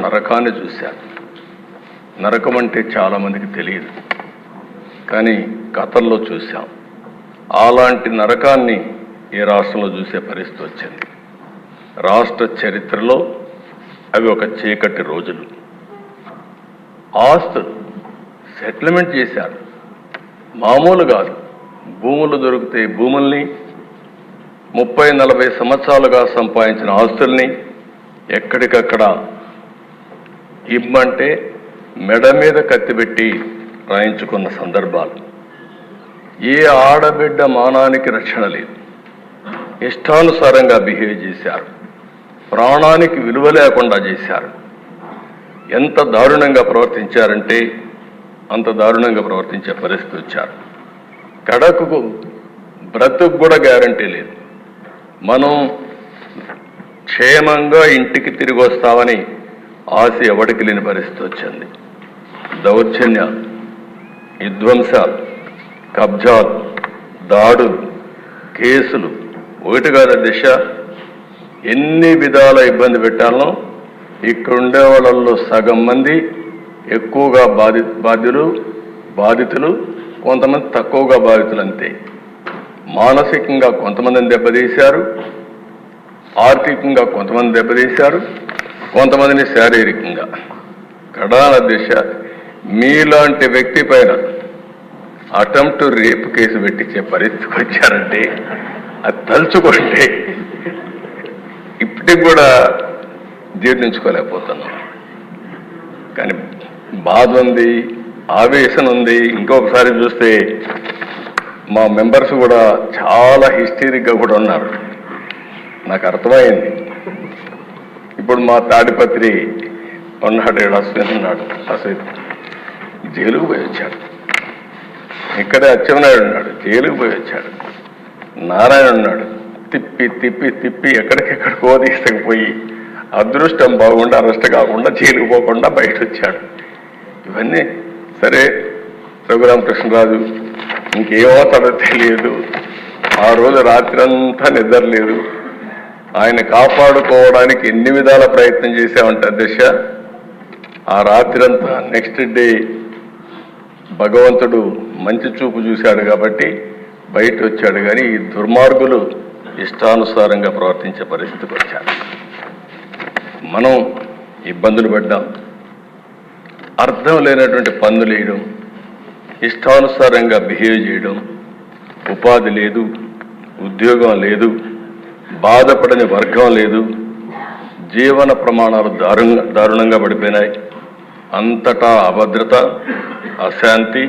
నరకాన్ని చూశాను నరకం అంటే చాలామందికి తెలియదు. కానీ కథల్లో చూశాం. అలాంటి నరకాన్ని ఈ రాష్ట్రంలో చూసే పరిస్థితి వచ్చింది. రాష్ట్ర చరిత్రలో అవి ఒక చీకటి రోజులు. ఆస్తులు సెటిల్మెంట్ చేశారు. మామూలు కాదు. భూములు దొరికితే భూముల్ని ముప్పై నలభై సంవత్సరాలుగా సంపాదించిన ఆస్తుల్ని ఎక్కడికక్కడ ఇమ్మంటే మెడ మీద కత్తిపెట్టి రాయించుకున్న సందర్భాలు. ఏ ఆడబిడ్డ మానానికి రక్షణ లేదు. ఇష్టానుసారంగా బిహేవ్ చేశారు. ప్రాణానికి విలువ లేకుండా చేశారు. ఎంత దారుణంగా ప్రవర్తించారంటే అంత దారుణంగా ప్రవర్తించే పరిస్థితి వచ్చారు. కడకు బ్రతుకు కూడా గ్యారంటీ లేదు. మనం క్షేమంగా ఇంటికి తిరిగి వస్తామని ఆశ ఎవడికి లేని పరిస్థితి వచ్చింది. దౌర్జన్య విధ్వంసాలు కబ్జాలు దాడులు కేసులు ఒకటి కాదు దిశ. ఎన్ని విధాల ఇబ్బంది పెట్టాలో ఇక్కడ ఉండే వాళ్ళల్లో సగం మంది ఎక్కువగా బాధి బాధ్యులు బాధితులు కొంతమంది తక్కువగా బాధితులు అంతే. మానసికంగా కొంతమందిని దెబ్బతీశారు ఆర్థికంగా కొంతమంది దెబ్బతీశారు కొంతమందిని శారీరకంగా. కడాన దిశ మీలాంటి వ్యక్తి పైన అటెంప్ట్ రేప్ కేసు పెట్టించే పరిస్థితికి వచ్చారంటే అది తలుచుకుంటే ఇప్పటికి కూడా జీర్ణించుకోలేకపోతున్నాం. కానీ బాధ ఉంది ఆవేశం ఉంది. ఇంకొకసారి చూస్తే మా మెంబర్స్ కూడా చాలా హిస్టరిక్గా కూడా ఉన్నారు. నాకు అర్థమైంది. ఇప్పుడు మా తాడిపత్రి ఉన్నాడు ఈడ అశ్విన్ ఉన్నాడు అశ్విన్ జైలుకు పోయి వచ్చాడు. ఇక్కడే అచ్చెన్నాయుడు ఉన్నాడు. జైలుకు పోయి వచ్చాడు. నారాయణ ఉన్నాడు. తిప్పి తిప్పి తిప్పి ఎక్కడికెక్కడికో తీసుకుపోయి అదృష్టం బాగుండా అరెస్ట్ కాకుండా జైలుకు పోకుండా బయట వచ్చాడు ఇవన్నీ సరే రఘురామకృష్ణరాజు ఇంకేమవుతాడో తెలియదు. ఆ రోజు రాత్రి అంతా నిద్ర లేదు. ఆయన కాపాడుకోవడానికి ఎన్ని విధాల ప్రయత్నం చేశామంటే దిశ ఆ రాత్రంతా నెక్స్ట్ డే భగవంతుడు మంచి చూపు చూశాడు కాబట్టి బయట వచ్చాడు కానీ ఈ దుర్మార్గులు ఇష్టానుసారంగా ప్రవర్తించే పరిస్థితికి వచ్చారు. మనం ఇబ్బందులు పడ్డాం. అర్థం లేనటువంటి పనులు వేయడం ఇష్టానుసారంగా బిహేవ్ చేయడం ఉపాధి లేదు ఉద్యోగం లేదు బాధపడని వర్గం లేదు. జీవన ప్రమాణాలు దారుణంగా దారుణంగా పడిపోయినాయి. అంతటా అభద్రత అశాంతి